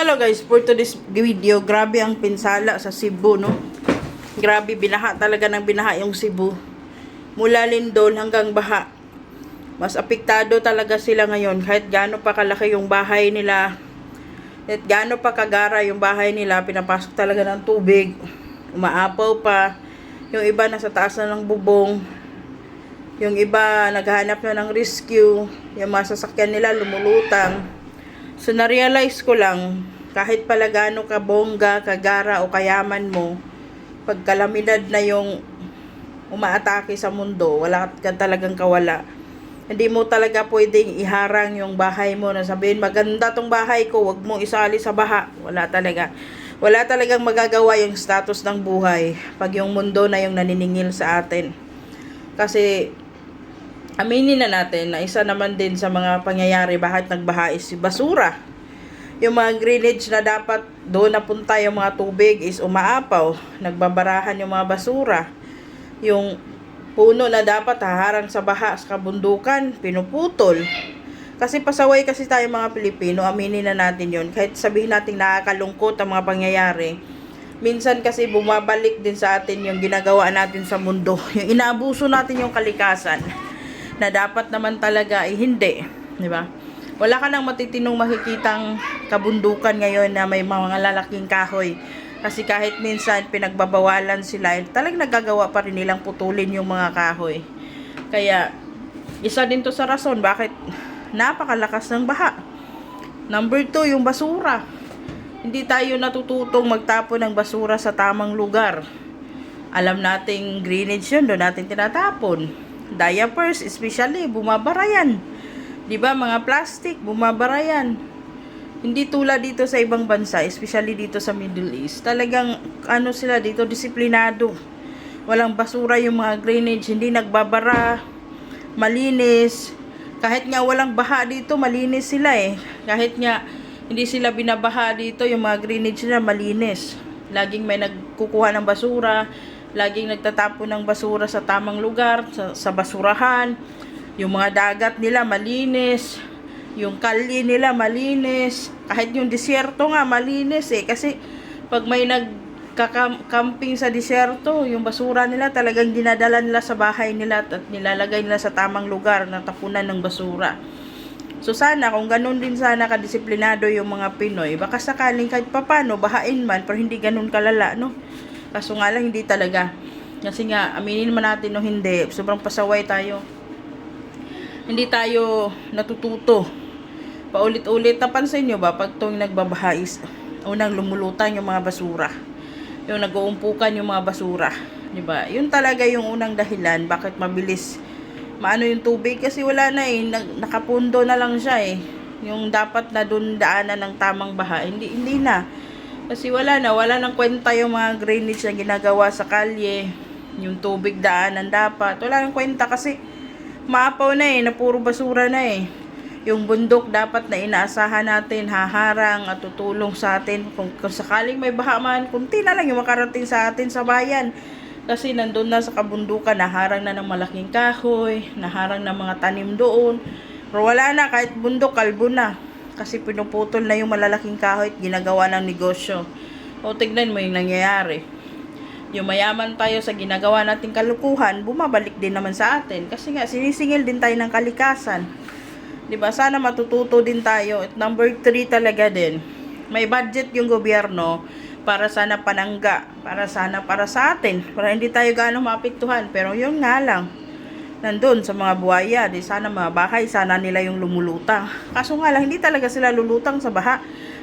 Hello guys, for today's video, grabe ang pinsala sa Cebu, no? Grabe, binaha talaga ng binaha yung Cebu. Mula Lindol hanggang Baha. Mas apektado talaga sila ngayon kahit gaano pa kalaki yung bahay nila. Kahit gaano pa kagara yung bahay nila, pinapasok talaga ng tubig. Umaapaw pa. Yung iba nasa taas na ng bubong. Yung iba naghahanap na ng rescue. Yung mga sasakyan nila lumulutang. So, na-realize ko lang, kahit pala gaano ka bongga, kagara o kayaman mo, pag kalamidad na yung umaatake sa mundo, wala ka talagang kawala. Hindi mo talaga pwedeng iharang yung bahay mo na sabihin, maganda tong bahay ko, wag mo isali sa baha. Wala talaga. Wala talagang magagawa yung status ng buhay pag yung mundo na yung naniningil sa atin. Kasi aminin na natin na isa naman din sa mga pangyayari bakit nagbaha is basura. Yung mga greenage na dapat doon napunta yung mga tubig is umaapaw. Nagbabarahan yung mga basura. Yung puno na dapat haharang sa baha sa kabundukan, pinuputol. Kasi pasaway kasi tayo mga Pilipino, aminin na natin yon Kahit sabihin natin nakakalungkot ang mga pangyayari, minsan kasi bumabalik din sa atin yung ginagawa natin sa mundo. Yung inaabuso natin yung kalikasan na dapat naman talaga ay hindi, di ba? Wala ka nang matitinong makikitang kabundukan ngayon na may mga lalaking kahoy. Kasi kahit minsan pinagbabawalan sila, eh, talagang nagagawa pa rin nilang putulin yung mga kahoy. Kaya, isa din to sa rason bakit napakalakas ng baha. Number two, yung basura. Hindi tayo natututong magtapon ng basura sa tamang lugar. Alam nating greenage yun, doon natin tinatapon diapers, especially, bumabara yan. Di ba mga plastic, bumabara yan. Hindi tulad dito sa ibang bansa, especially dito sa Middle East. Talagang, ano sila dito, disiplinado. Walang basura yung mga drainage, hindi nagbabara, malinis. Kahit nga walang baha dito, malinis sila eh. Kahit nga, hindi sila binabaha dito, yung mga drainage nila malinis. Laging may nagkukuha ng basura, laging nagtatapon ng basura sa tamang lugar, sa, sa basurahan. Yung mga dagat nila malinis, yung kalye nila malinis, kahit yung disyerto nga malinis eh kasi pag may nagka-camping sa disyerto, yung basura nila talagang dinadala nila sa bahay nila at nilalagay nila sa tamang lugar na tapunan ng basura. So sana kung ganun din sana kadisiplinado yung mga Pinoy, baka sakaling kahit papano bahain man pero hindi ganun kalala, no? Kaso nga lang, hindi talaga. Kasi nga, aminin man natin o hindi, sobrang pasaway tayo. Hindi tayo natututo. Paulit-ulit, napansin nyo ba, pag tuwing nagbabahais, unang lumulutang yung mga basura. Yung nag-uumpukan yung mga basura. Di ba? Yun talaga yung unang dahilan, bakit mabilis maano yung tubig kasi wala na eh, nakapundo na lang siya eh. Yung dapat na dun daanan ng tamang baha, hindi, hindi na. Kasi wala na, wala nang kwenta yung mga drainage na ginagawa sa kalye. Yung tubig daanan dapat. Wala nang kwenta kasi maapaw na eh, na puro basura na eh. Yung bundok dapat na inaasahan natin, haharang at tutulong sa atin. Kung, kung sakaling may baha man, kunti na lang yung makarating sa atin sa bayan. Kasi nandun na sa kabundukan, naharang na ng malaking kahoy, naharang ng mga tanim doon. Pero wala na, kahit bundok, kalbo na kasi pinuputol na yung malalaking kahoy ginagawa ng negosyo. O tignan mo yung nangyayari. Yung mayaman tayo sa ginagawa nating kalukuhan, bumabalik din naman sa atin. Kasi nga, sinisingil din tayo ng kalikasan. ba Sana matututo din tayo. At number 3 talaga din. May budget yung gobyerno para sana panangga. Para sana para sa atin. Para hindi tayo gaano maapektuhan. Pero yun nga lang nandun sa mga buhaya, di sana mga bahay, sana nila yung lumulutang. Kaso nga lang, hindi talaga sila lulutang sa baha.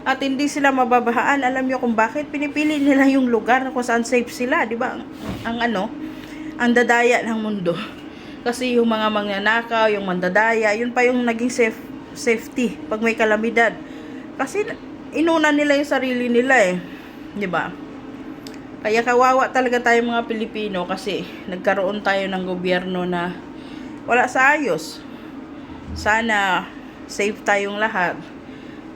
At hindi sila mababahaan. Alam nyo kung bakit pinipili nila yung lugar kung saan safe sila, di ba? Ang, ang ano, ang dadaya ng mundo. Kasi yung mga magnanakaw, yung mandadaya, yun pa yung naging safe, safety pag may kalamidad. Kasi inuna nila yung sarili nila eh. Di ba? Kaya kawawa talaga tayo mga Pilipino kasi nagkaroon tayo ng gobyerno na wala sa ayos. Sana safe tayong lahat.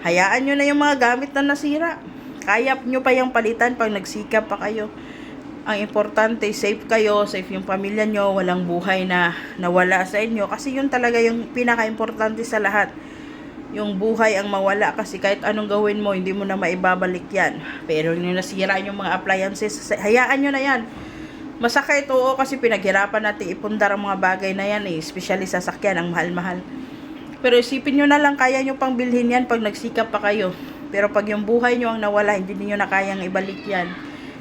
Hayaan nyo na yung mga gamit na nasira. Kaya nyo pa yung palitan pag nagsikap pa kayo. Ang importante, safe kayo, safe yung pamilya nyo, walang buhay na nawala sa inyo. Kasi yun talaga yung pinaka-importante sa lahat. yung buhay ang mawala kasi kahit anong gawin mo, hindi mo na maibabalik yan. Pero yung nasira yung mga appliances, hayaan nyo na yan. Masakit, oo, kasi pinaghirapan natin ipundar ang mga bagay na yan eh. Especially sasakyan, ang mahal-mahal. Pero isipin nyo na lang, kaya nyo pang bilhin yan pag nagsikap pa kayo. Pero pag yung buhay nyo ang nawala, hindi niyo na kayang ibalik yan.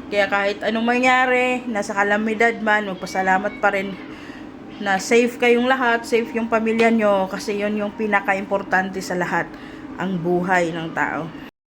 Kaya kahit anong mangyari, nasa kalamidad man, magpasalamat pa rin na safe kayong lahat, safe yung pamilya nyo, kasi yon yung pinaka-importante sa lahat, ang buhay ng tao.